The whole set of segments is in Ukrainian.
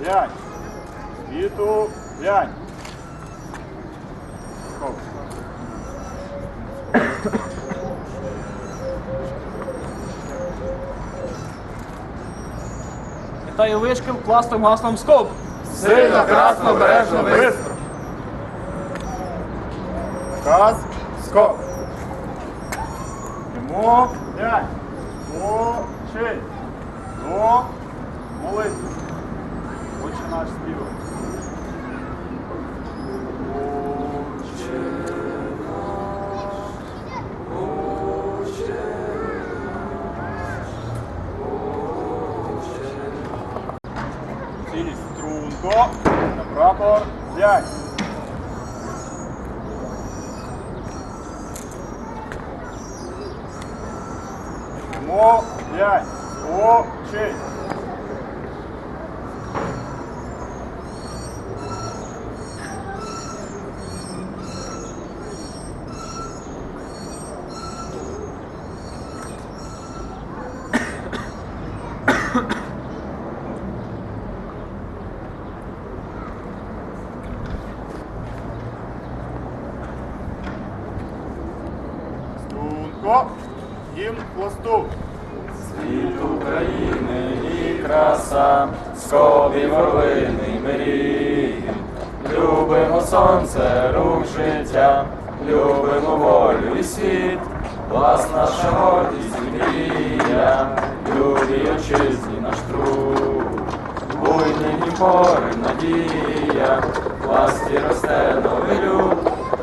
Глянь. Світу, глянь. Стоп. Вітаю вишкіл класним гаслом СКОП. Сильно, красно, бережно, бистро. Каз, скок. Йому, глянь. Очей. Струнко. На прапор. Глянь. Йому, глянь. Очей. Струнко. Гімн пласту. Світ України і краса, скові ворлини мрії. Любимо сонце, рух життя, любимо волю і світ, влас наша гордість мрія, любі отчизні наш труд. Буйний пори надія, власті росте новий люд,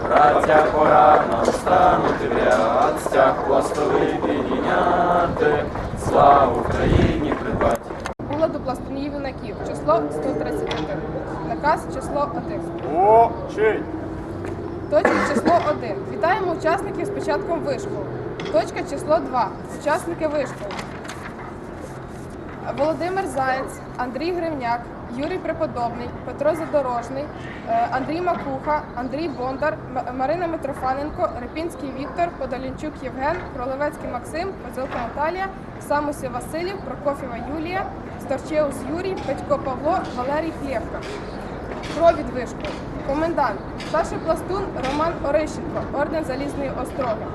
браття пора нам стануть ряд, стяг пластовий підійняти, славу Україні придбати. До пластунів юнаків. Число 131. Наказ число 1. Очей. Точка число 1. Вітаємо учасників з початком вишколу. Точка число 2. Учасники вишколу. Володимир Заєць, Андрій Гривняк, Юрій Преподобний, Петро Задорожний, е, Андрій Макуха, Андрій Бондар, Марина Митрофаненко, Репінський Віктор, Подолінчук Євген, Кролевецький Максим, Козилка Наталія, Самусів Василів, Прокофєва Юлія, Старчеус Юрій, Петько Павло, Валерій Хлєвка. Провід вишку. Комендант. Старший пластун Роман Орищенко, орден Залізної Остроги.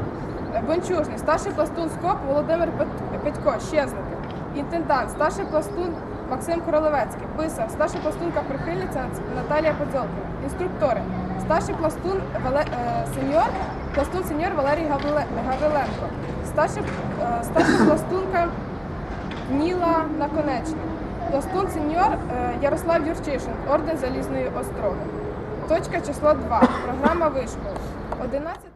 Е, Бончужний. Старший пластун СКОП Володимир Пет- Петько, щезники. Інтендант. Старший пластун Максим Королевецький. Писар. Старший пластунка прихильниця Наталія Подзолкіна. Інструктори. Старший пластун Вале... е, сеньор, пластун сеньор Валерій Гавриле- Гавриленко. Старший, е, старша пластунка Ніла Наконечна. Пластун сеньор е, Ярослав Юрчишин, орден Залізної Остроги. Точка число 2. Програма вишколи. 11